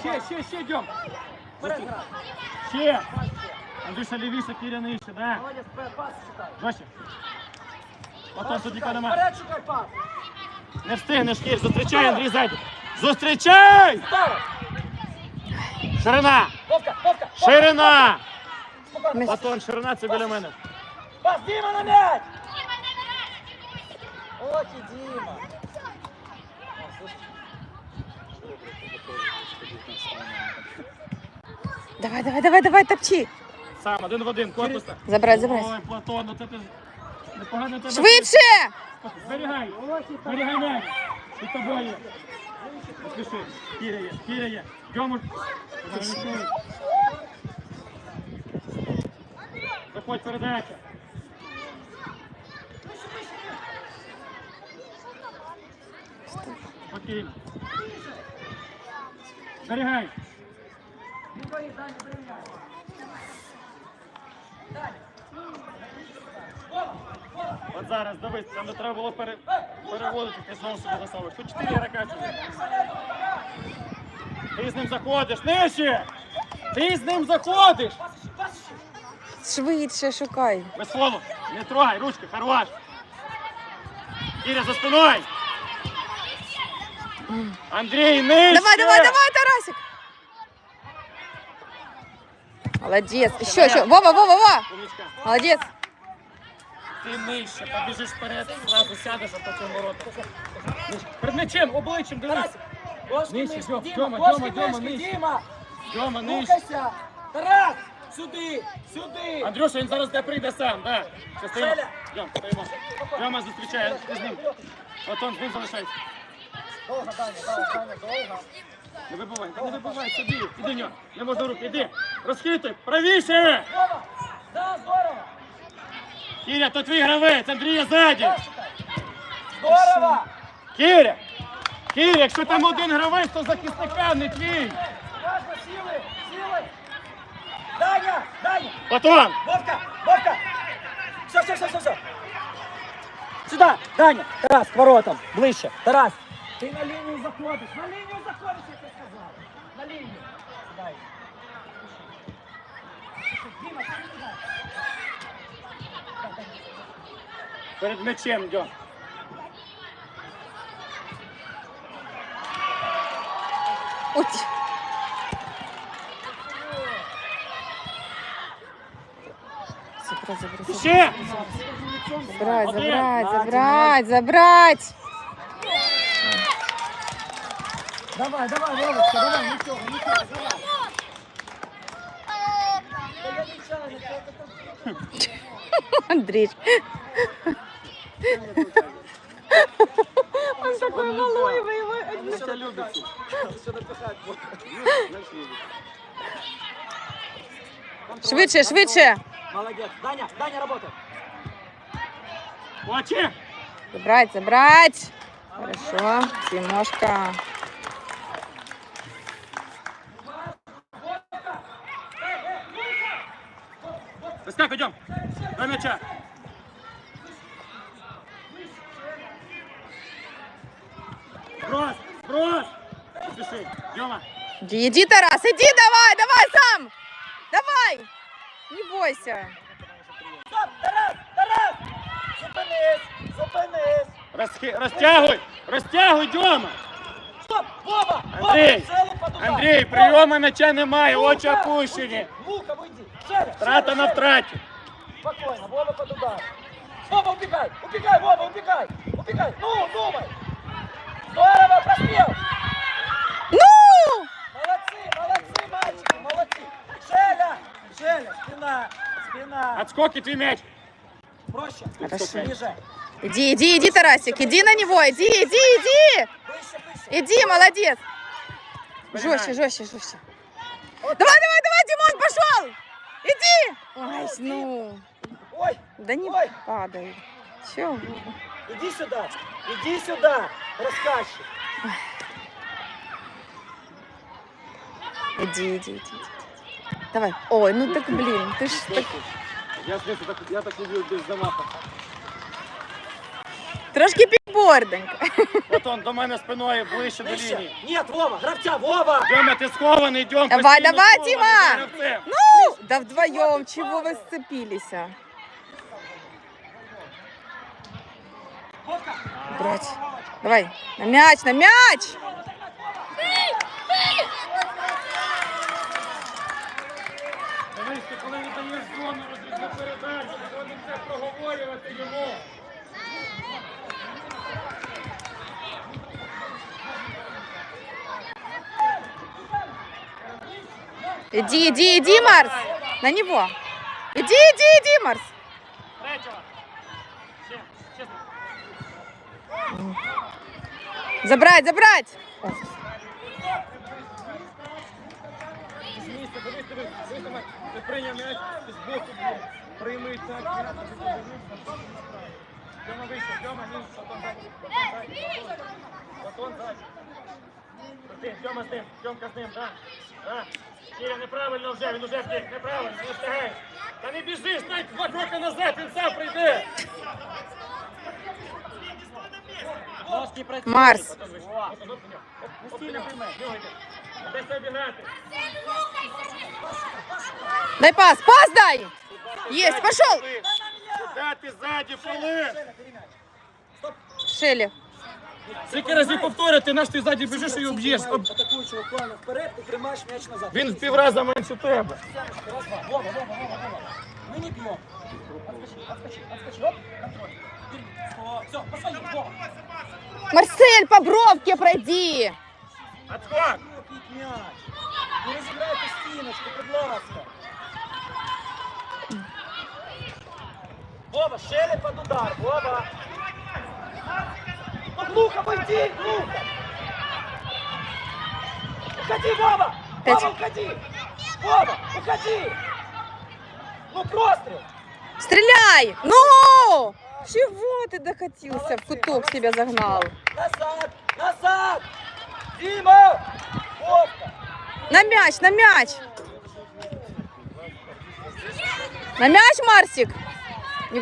Ще, ще, ще, йдем. Ще. Андрюша лівіше, Кіря нижче, да? Молодець, пас шукай. Жорстче. Потім суддіка нема. Вперед шукай пас. Не встигнеш, Кір, зустрічай, Андрій ззаді. Зустрічай! Ширина! Вовка, Вовка. Ширина! Батон, ширина, це біля мене. Пас, Діма на м'яч. Ох і Діма. Давай, давай, давай, давай, топчи. Сам, один в один, корпус. Забирай, забирай. Ой, Платон, ну це ти непогано тебе. Швидше! Зберігай, зберігай м'яч. Під тобою. Спіши. Кіря є, Кіря є. Дьому. Заходь передача. Спокійно. Зберігай. От зараз, дивись, там не треба було пере... переводити, ти знову собі засовуєш. Тут чотири ігрока. Ти з ним заходиш, нижче! Ти з ним заходиш! Швидше шукай. Без фолу. Не трогай, ручки, хорош. Кіря за спиною. Андрій, нижче! Давай, давай, давай, Тарасик. Молодец. Еще, еще. Вова, Вова, Вова. Умничка. Молодец. Ти нижче, побіжиш вперед, зразу сядеш, а потім ворота. Перед м'ячем, обличчям, дивись. Ложки Нижче, нижче, Дьом, Діма, Дьома, Дьома, Дьома, нижче. Діма. Дьома, нижче. Рухайся. Тарас, сюди, сюди. Андрюша, він зараз де прийде сам, да. Що стоїмо? Шеля. Дьом, стоїмо. Дьома зустрічає, ти з ним. Отон, з ним залишайся. Довго, Даня, Даня, Даня, довго. Не вибивай, не вибивай, собі. Іди, нього. Не можна руки, іди. Розхитуй, правіше. Да, здорово. Кіря, то твій гравець, Андрія ззаді. Здорово. Кіря! Кіря, якщо там один гравець, то захисника не твій. Важно, сіли, сіли. Даня, Даня. Батон! Вовка, Вовка! Все, все, все, все, все. Сюда, Даня, Тарас, к воротам, ближче. Тарас. Ти на лінію заходиш, на лінію заходиш. На лінію. Дай. Діма, не туди. Перед м'ячем, забирай. Ще! Забирать, Один. забрать, забрать, забрать. Давай, давай, Вовочка, давай, нічого, нічого, давай. Та я нечаянно, це таке. Андрей. Он такой малой, вы его... Він це любить. Що напихати буде. Швидше, швидше. Молодець. Даня, Даня, работай. Очі! Забрать, забрать. Хорошо, Тимошка. Вискакуй, Дьом! До м'яча! Брось, брось. Не спіши, Дьома. Иди, иди, Тарас, иди, давай, давай сам! Давай! Не бойся. Стоп, Тарас, Тарас! Зупинись, зупинись! Розхи- Розтягуй, розтягуй, Дьома. Стоп! Андрій, Вова, целу. Андрій, Вова, прийома м'яча немає, очі опущені. уйди. Шеля, Втрата Шеля, на Шеля. втраті. Спокойно, Вова под удар. Вова, убегай, убегай, Вова, убегай, убегай. Ну, думай. Здорово, проспел. Ну! Молодцы, молодцы, мальчики, молодцы. Шеля, Шеля, спина, спина. Отскоки твій м'яч. Проще. Хорошо. Ниже. Иди, иди, иди, Тарасик, иди на него, иди, иди, иди! Иди, молодец! Жестче, жестче, жестче. Давай, давай, давай, Димон, пошел! Иди! Ой, ну, Ой, да не Ой. падай. Че? иди сюда, иди сюда, рассказчик. Иди, иди, иди, иди. Давай. Ой, ну так, блин, ты ж так Я, я так люблю без замаха. трошки підборденько. От он до мене спиною ближче до лінії. Нет, Вова, гравця, Вова. Дьома, ти схований, Дьом. Давай, постійно давай, схований Діма! гравцем. Ну, да вдвоем, чего вы сцепились? Брать. Давай, на мяч, на мяч! Дивись, ти коли не даєш зону, розрізну передачу, треба це проговорювати йому. Иди, иди, иди, Марс! На него! Иди, иди, иди, Марс! Третього. Ще, чесно. Забрать, забрать! З місця, дивись, дивись, дивись на мене. Кіря, неправильно вже, він уже втік, неправильно, не встигаєш. Та не біжиш, навіть два кроки назад, він сам прийде. Ножки працюють. Марс. Постійно прийме, бігайте. Десь обігати. Дай пас, пас дай! Есть, пошел! Куда ти ззаді, поли? Шелли. Скільки разів повторювати, наш ти ззаді біжиш і об'єш. Об- Атакуючого плану вперед, ти тримаєш м'яч назад. Він в півраза менше тебе. Раз, два. Вова, Вова, Вова, Вова. Мы не бьем. Отскочи, отскочи, отскочи. Оп, контроль. Все, посмотри, Вова. Марсель, по бровке пройди! Отскок! Мяч. Не розіграйте стіночку, будь ласка. Вова, шели под удар, Вова. Лука, пойди, Лука. Уходи, Вова. Вова, уходи. Вова, уходи. Ну, прострел. Стреляй! Ну! Чего ты докатился? В куток себя загнал. Назад, назад. Дима. Вовка. На мяч, на мяч! На мяч, Марсик! Не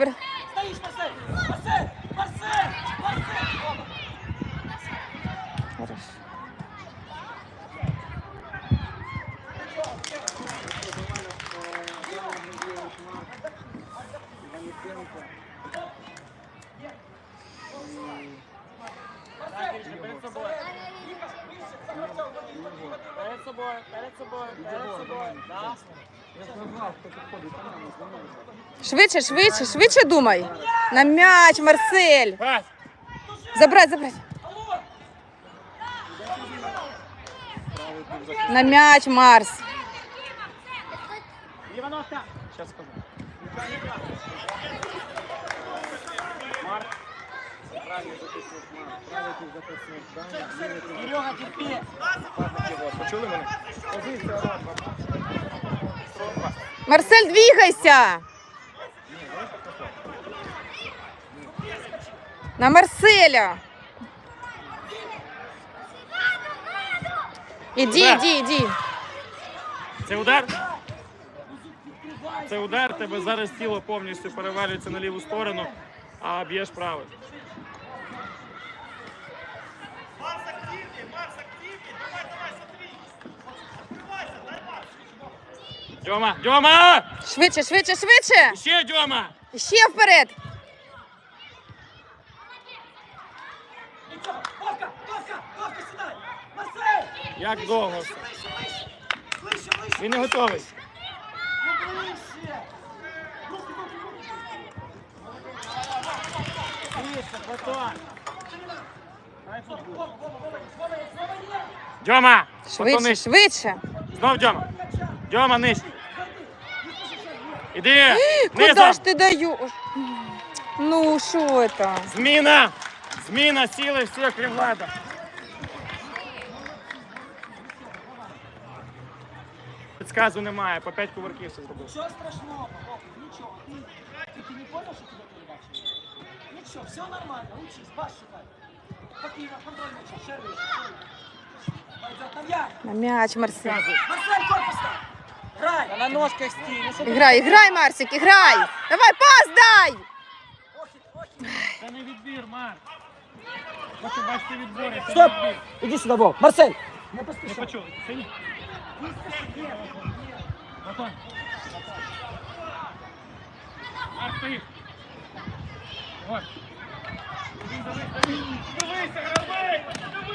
Перед собою. Перед собою, перед собою, перед собою. Швидше, швидше, швидше думай. На мяч, Марсель. Забрать, забрать. На мяч, Марс. Івановка. Скажу. Марк. Правильно записуєш, Марк. Правильно записуєш, Даня. Серега, терпи. Почули мене? Марсель, двигайся. На Марселя. Иди, Да. иди, иди. Це удар? Це удар, тебе зараз тіло повністю перевалюється на ліву сторону, а б'єш правою. Дьома, Дьома! Швидше, швидше, швидше. Ще Дьома! Ще вперед. Як довго? Він не готовий. Ну! Дьома! Швидше, швидше. Знов Дьома. Дьома нижче. Іди! Куда Низом! ж ти даєш? Ну, що це? Зміна! Зміна сили всіх крім влада. Підсказу немає, по 5 кувырків все зробив. Нічого страшного, Вовка, нічого. Ти, ти, ти не понял, що тебе перебачили? Нічого, все нормально, учись, баш шукай. Спокійно, контроль м'яча, ще вище. Пойдет, там я. На м'яч, Марсель. Марсель, корпус там. Грай. на ножках стій. Ну, що ти Іграй, іграй, Марсик, іграй. Давай, пас дай. Охід, охід. Це не відбір, Марк. Хочу бачити відбори. Це Стоп! не відбір. Іди сюди, Вов. Марсель. Не Не поспішай. почув. Синій. Батон. Марк, стоїть. Ось. Він дивись, дивись. Дивися, гравець! Дивися,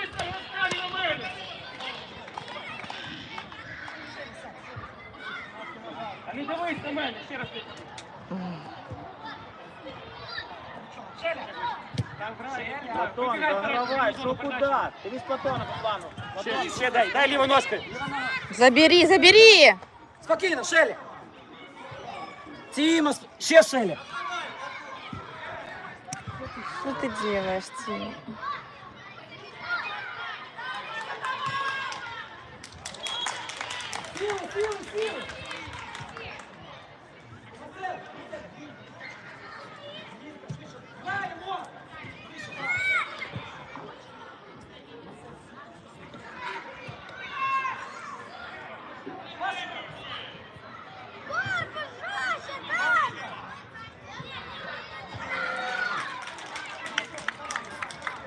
Дивись на мене, ще раз. Платон, догравай, що куди? Ти Платона по плану. Ще, ще дай, дай лівою ножкою. Забери, забери. Спокійно, Шелі. Тіма, ще Шелі. Що ти робиш, Тіма? Сіли, сіли, сіли.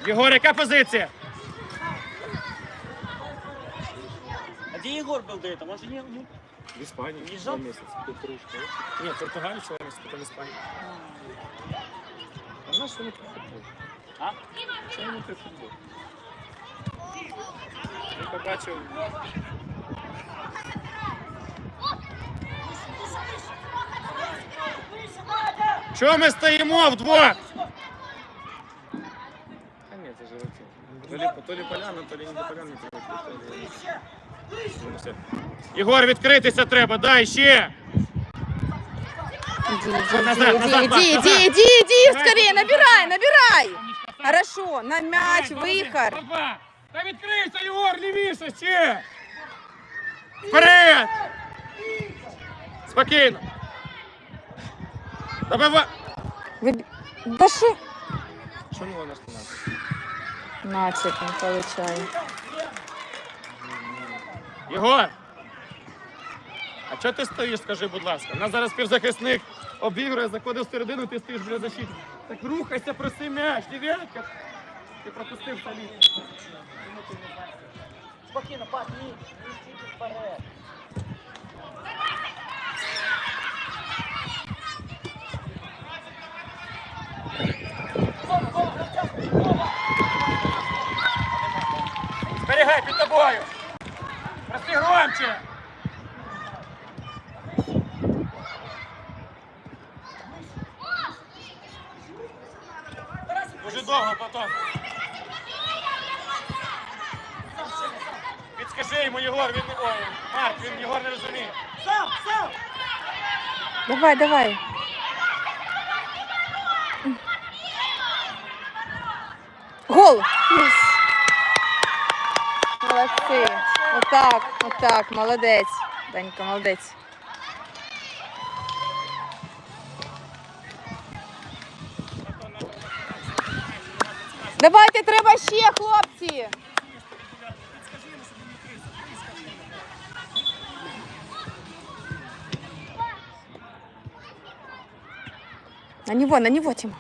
Єгор, яка позиція? А де Єгор був до этого? Може не... В Іспанії. Школи. Ні, в Португалії цього потім Іспанія. А в нас вони про. А? Це вони про. Я побачив. Чого ми стоїмо вдвох? Та ні, це животі. Лі, то лі поляна, то лі не лі Ну, все. Єгор, відкритися треба, дай ще! Иди, иди, иди, иди, иди, скорее, набирай, набирай. Хорошо, на мяч, Два. Та відкрийся, Єгор, лівіше ще! Вперед! Спокійно. Добивай! Да шо? Не вона стала? Нацик, не получай. Єгор! А чого ти стоїш, скажи, будь ласка? У нас зараз півзахисник обігрує, заходить в середину, ти стоїш біля защити. Так рухайся, проси м'яч, дев'ятка. Ти пропустив самі. Спокійно, пас, ні. Ні, вперед. Під тобою! Проси громче! Дуже довго потім. Підскажи йому, Єгор, він не... Ой, Марк, він Єгор не розуміє. Сам, сам. Давай, давай. Гол! Єс! Отак, отак, молодець. Данька, молодець. Давайте, треба ще, хлопці. На него, на него, Тима.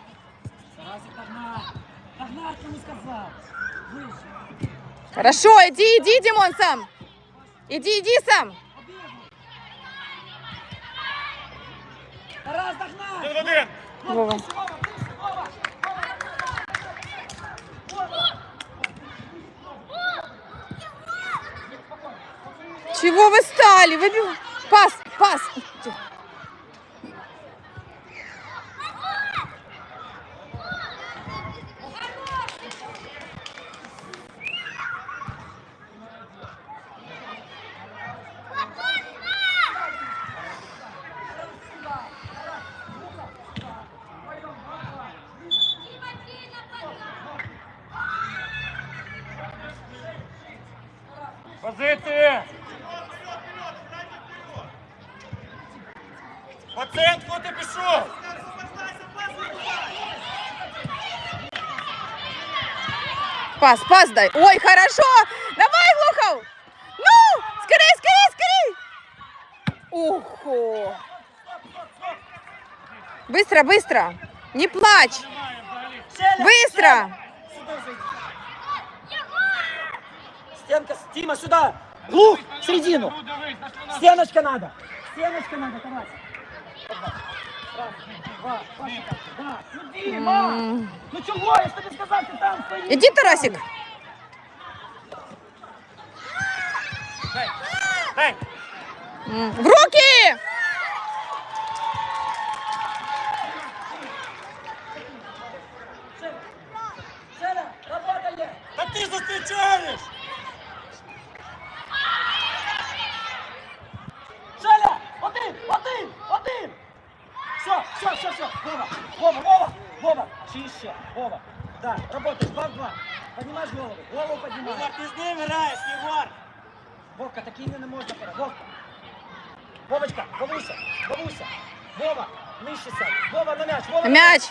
Хорошо, иди, иди, Димон, сам. Иди, иди сам. Раз, догнай. Вова. Чего вы стали? Выбил. Пас, пас. Пас, пас дай. Ой, хорошо. Давай, Глухов. Ну, скорей, скорей, скорей. Ухо. Быстро, быстро. Не плачь. Быстро. Стенка, Тима, сюда! Глух, в середину! Стеночка надо! Стеночка надо, Тарас! М. Ну чего, я ж тобі сказав, ти там стоїш! Иди, Тарасик. Дай! Дай! М, В руки! Женя, работали! Та ти зустрічаєш! Вова, Вова, Вова, Вова, чище, Вова. Да, работаешь, два в два. Поднимаешь голову, голову поднимаешь. Ігор, ти з ним граєш, Єгор! Вовка, такими не можна пора. Вовка. Вовочка, Вовуся, Вовуся. Вова, нижче сядь. Вова на мяч, Вова на Мяч.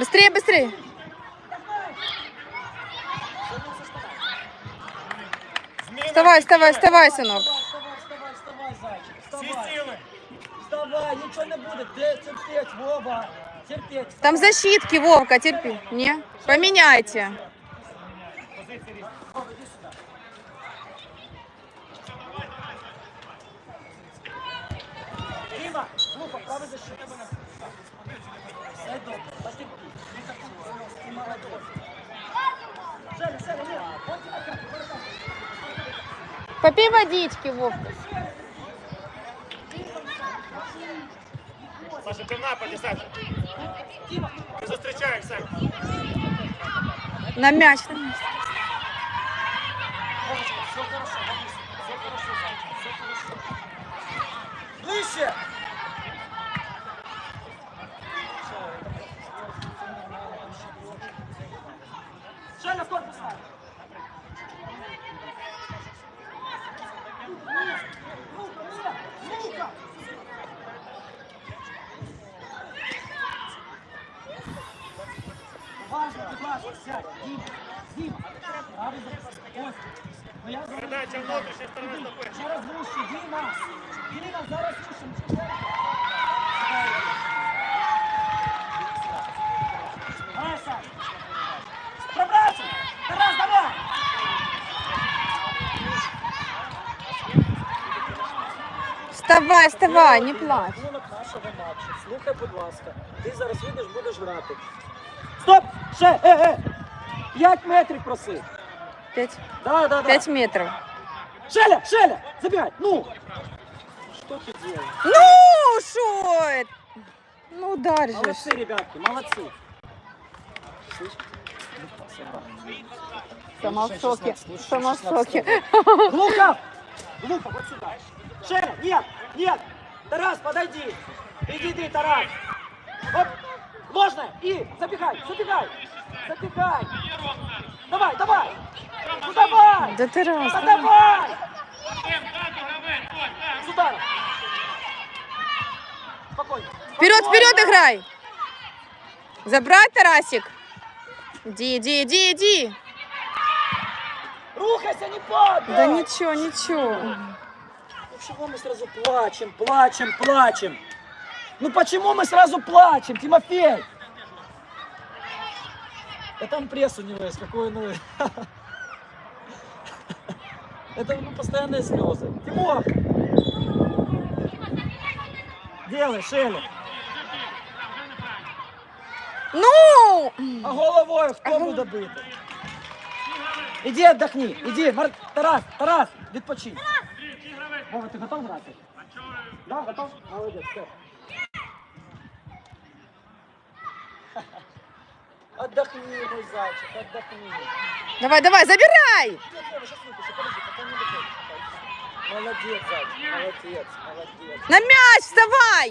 Быстрее, быстрее. Зміна! Вставай, вставай, вставай, сынок. Вставай, нічого не буде. Де терпеть, Вова? Терпеть. Там защитки, Вовка, терпи. Не? Поменяйте. Позиції різні. Вова, іди сюди. Дима, Лука, правый защита. Все добре, потерпи. Ты молодец. Женя, Женя, нет, он тебя как, вратарь. Попей водички, Вовка. Саша, ти в нападі, Саша! Ти зустрічаєш, Саша! На мяч. на мяч. Все хорошо. Все хорошо, все хорошо. Ближче! Женя, в корпус ставь. Лука, Лука, Лука! Важно, будь ласка, сядь. Я зараз... Передача внутрішня! Давай! Вставай, вставай, не матчу. Слухай, будь ласка. Ти зараз вийдеш, будеш грати. Стоп! Ще! Е, е! П'ять метрів просив. Пять, Да, да, да. пять метров. Шеля, Шеля! Забегай! Ну! Что ты делаешь? Ну, шо это? Ну, ударь же. Молодцы, ребятки, молодцы. Сама в шоке. Сама в шоке. Глухов! Глухов, вот сюда. Шеля, нет, нет. Тарас, подойди. Иди ты, Тарас. Оп. Ложная. И забегай, забегай. Забегай. Давай, давай. Ну давай. Да ты раз. Да давай. Сюда. Спокойно. Вперед, вперед играй. Забрать, Тарасик. Иди, иди, иди, иди. Рухайся, не падай. Да ничего, ничего. Ну чего мы сразу плачем, плачем, плачем? Ну почему мы сразу плачем, Тимофей? Да там пресс у него есть, какой ну... Это ну, постоянные слезы. Тимох! Делай, Шеля. Ну! А головою хто буде бити? Іди віддохни, іди, Мар... Тарас, Тарас, відпочинь. Вова, ти готов грати? Да, готов? Молодець, все. Отдохни, мой зайчик, отдохни. Давай, давай, забирай! Нет, Вова, сейчас выпущу, подожди, пока не выходит. Молодец, зайчик, молодец, молодец, На мяч вставай!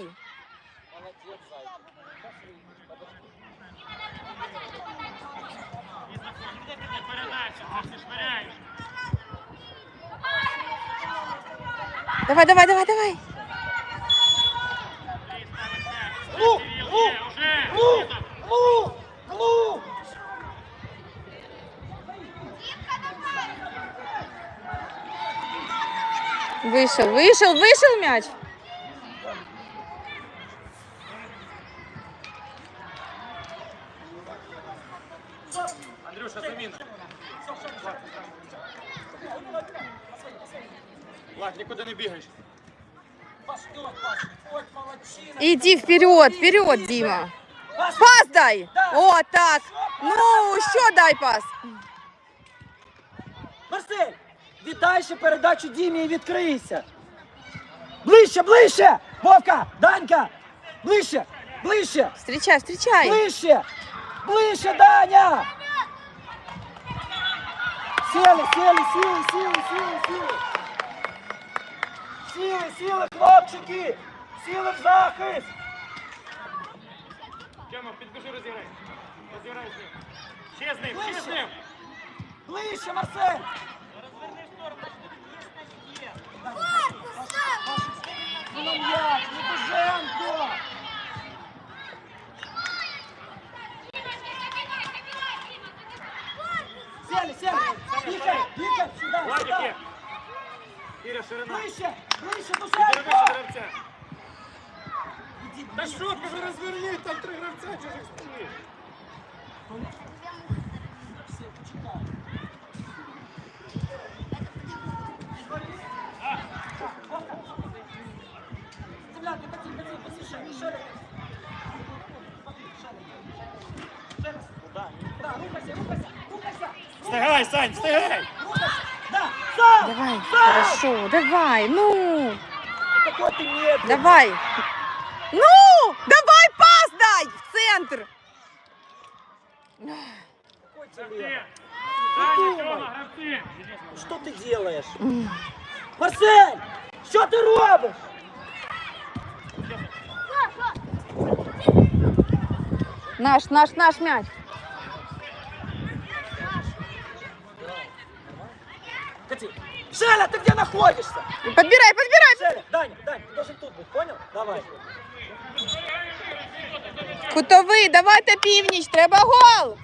молодец, зайчик. Сейчас выйдешь, подожди. Давай, давай, давай, давай. Глу, глу, глу, глу, глу. Вышел, вышел, вышел мяч. Андрюша, заміна. Влад, нікуди не бігаєш. Пас, вперед, пас, вперед, молодчина. Иди вперед, вперед, Дима. Пас, дай! О, так. Ну, еще дай пас. Марсель, віддай ще передачу Дімі і відкрийся. Ближче, ближче! Вовка, Данька! Ближче, ближче, Встречай, встречай. ближче, ближче, Даня! Сіли, сіли, сіли, сіли, сіли, сіли. Сіли, сіли, хлопчики! Сіли в захист! Тьома, підбіжи, розіграй. Розіграй з ним. Ще з ним, ще з ним. Ближче, Марсель! Ну на м'яч, не Боженко! Сели, сели! Бігай, бігай, сюди, Владик сюди! є. Іря, ширина. Ближче, ближче до Підроби Сенко! гравця. Та що, кажу, розверніть, там три гравця чужих стоїть. Встигай, Сань, встигай. Давай, хорошо, давай, ну, Какой ты медленный! давай. Ну, давай пас дай в центр. Что ты делаешь? Марсель! Что ты робишь? Наш, наш, наш мяч. Шеля, ты где находишься? Подбирай, подбирай. Шеля, Даня, Даня, ты должен тут быть, понял? Давай. Кутовий, давайте північ, треба гол.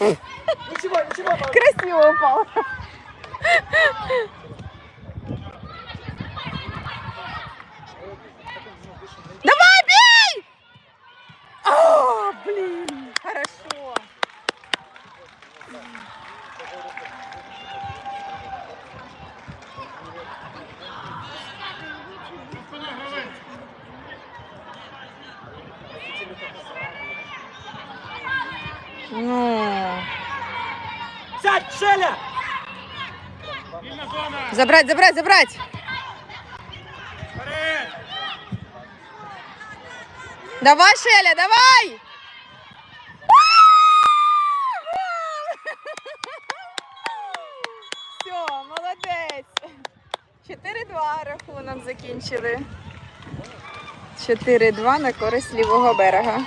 Нічого, ничего. Красиво упав. Давай, бей! О, блин, хорошо. Ну, Шеля! Забрать, забрать, забрать. Давай, Шеля, давай! Все, молодець. 4-2 рахунок закінчили. 4-2 на користь лівого берега.